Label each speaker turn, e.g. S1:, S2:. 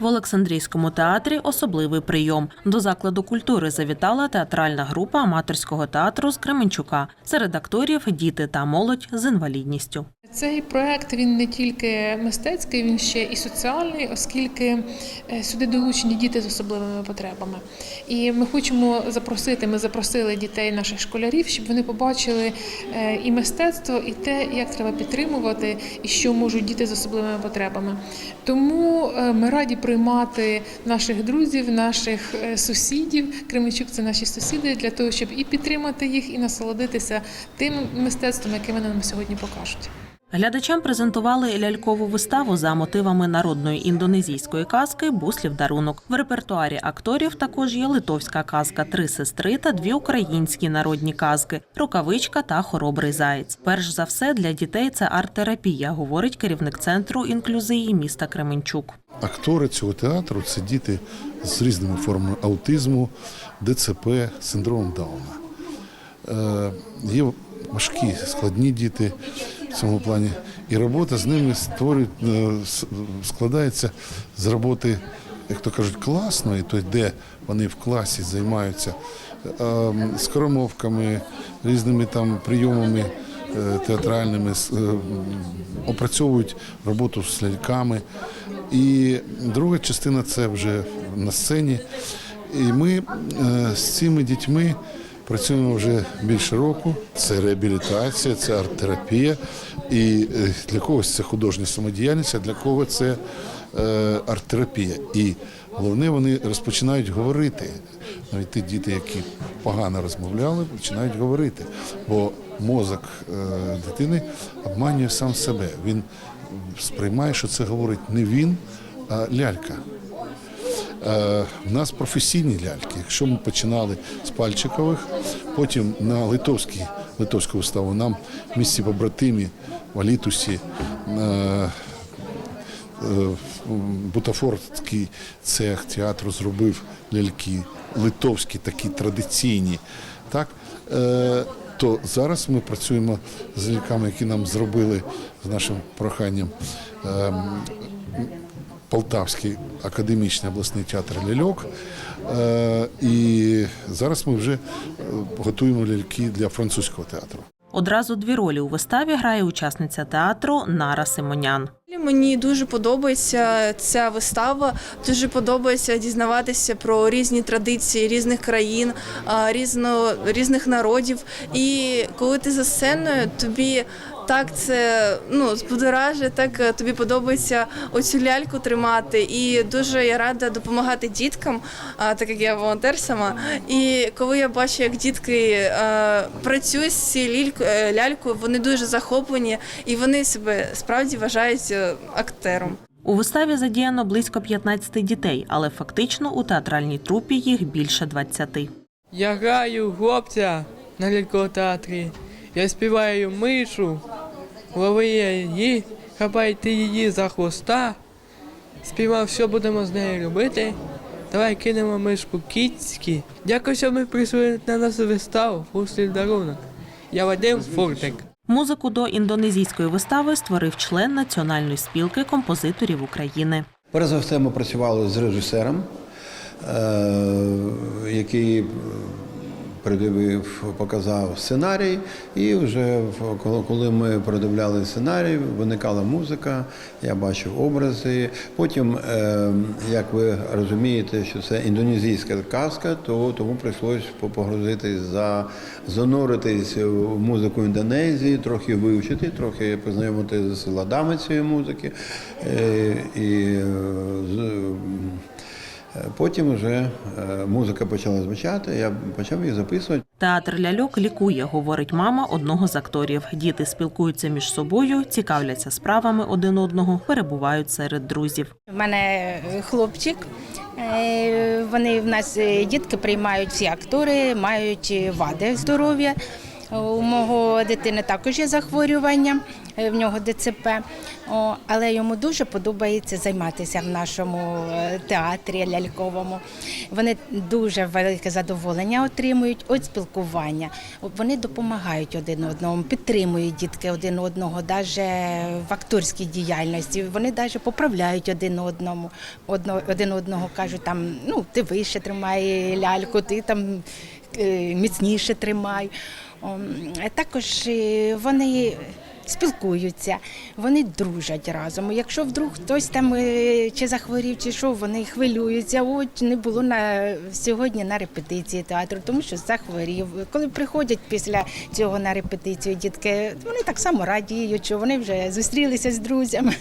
S1: В Олександрійському театрі особливий прийом. До закладу культури завітала театральна група аматорського театру з Кременчука. Серед акторів діти та молодь з інвалідністю.
S2: Цей проект він не тільки мистецький, він ще і соціальний, оскільки е, сюди долучені діти з особливими потребами. І ми хочемо запросити. Ми запросили дітей наших школярів, щоб вони побачили е, і мистецтво, і те, як треба підтримувати, і що можуть діти з особливими потребами. Тому е, ми раді приймати наших друзів, наших сусідів. Кременчук це наші сусіди для того, щоб і підтримати їх, і насолодитися тим мистецтвом, яке вони нам сьогодні покажуть.
S1: Глядачам презентували лялькову виставу за мотивами народної індонезійської казки Буслів дарунок. В репертуарі акторів також є литовська казка Три сестри та дві українські народні казки Рукавичка та Хоробрий заєць. Перш за все для дітей це арт-терапія, говорить керівник центру інклюзії міста Кременчук.
S3: Актори цього театру це діти з різними формами аутизму, ДЦП, синдромом Дауна. Е, Є важкі, складні діти в цьому плані. І робота з ними створює, е, складається з роботи, як то кажуть, класної, тобто де вони в класі займаються е, скоромовками, різними там прийомами е, театральними, е, опрацьовують роботу з ляльками. І друга частина це вже на сцені. І ми е, з цими дітьми працюємо вже більше року. Це реабілітація, це арт-терапія. І е, для когось це художня самодіяльність, а для кого це е, арт-терапія. І головне, вони розпочинають говорити. Навіть ті діти, які погано розмовляли, починають говорити. Бо мозок е, дитини обманює сам себе. Він сприймає, що це говорить не він, а лялька. Е, У нас професійні ляльки. Якщо ми починали з пальчикових, потім на литовській, литовську виставу нам в місті побратимі в Алітусі е, е, бутафорський цех театру зробив ляльки, литовські такі традиційні. Так? То зараз ми працюємо з ляльками, які нам зробили з нашим проханням. Полтавський академічний обласний театр ляльок. Е, І зараз ми вже е, готуємо ляльки для французького театру.
S1: Одразу дві ролі у виставі грає учасниця театру Нара Симонян.
S4: Мені дуже подобається ця вистава. Дуже подобається дізнаватися про різні традиції різних країн, а, різно, різних народів. І коли ти за сценою, тобі так це ну збудоражує, так е, тобі подобається оцю ляльку тримати. І дуже я рада допомагати діткам, а, так як я волонтер сама. І коли я бачу, як дітки е, працюють з цією е, лялькою, вони дуже захоплені і вони себе справді вважають актером.
S1: У виставі задіяно близько 15 дітей, але фактично у театральній трупі їх більше 20.
S5: Я граю хлопця на лялькотеатрі. Я співаю мишу, лови її, хапайте її за хвоста. Співав, що будемо з нею робити. Давай кинемо мишку кіцькі. Дякую, що ми прийшли на нашу виставу «Фуслів дарунок. Я Вадим Фуртик.
S1: Музику до індонезійської вистави створив член Національної спілки композиторів України.
S6: За все, ми працювали з режисером, е, який придивив, показав сценарій, і вже коли- ми передивляли сценарій, виникала музика, я бачив образи. Потім, е, як ви розумієте, що це індонезійська казка, то тому прийшлось погрузитись за зануритись в музику Індонезії, трохи вивчити, трохи познайомити з ладами цієї музики. Е, І Е, Потім вже е, музика почала звучати, я почав її записувати.
S1: Театр ляльок лікує, говорить мама одного з акторів. Діти спілкуються між собою, цікавляться справами один одного, перебувають серед друзів.
S7: У мене хлопчик. Е, Вони в нас е, дітки приймають всі актори, мають е, вади здоров'я. У мого дитини також є захворювання, е, в нього ДЦП, але йому дуже подобається займатися в нашому е, театрі ляльковому. Вони дуже велике задоволення отримують від спілкування. Вони допомагають один одному, підтримують дітки один одного, навіть в акторській діяльності. Вони навіть поправляють один одному, одно- один одного кажуть, там ну ти вище тримай ляльку, ти там е, міцніше тримай. Також е, вони спілкуються, вони дружать разом. Якщо вдруг хтось там е, чи захворів, чи що, вони хвилюються. От не було на сьогодні на репетиції театру, тому що захворів. Коли приходять після цього на репетицію дітки, вони так само радіють, що вони вже зустрілися з друзями.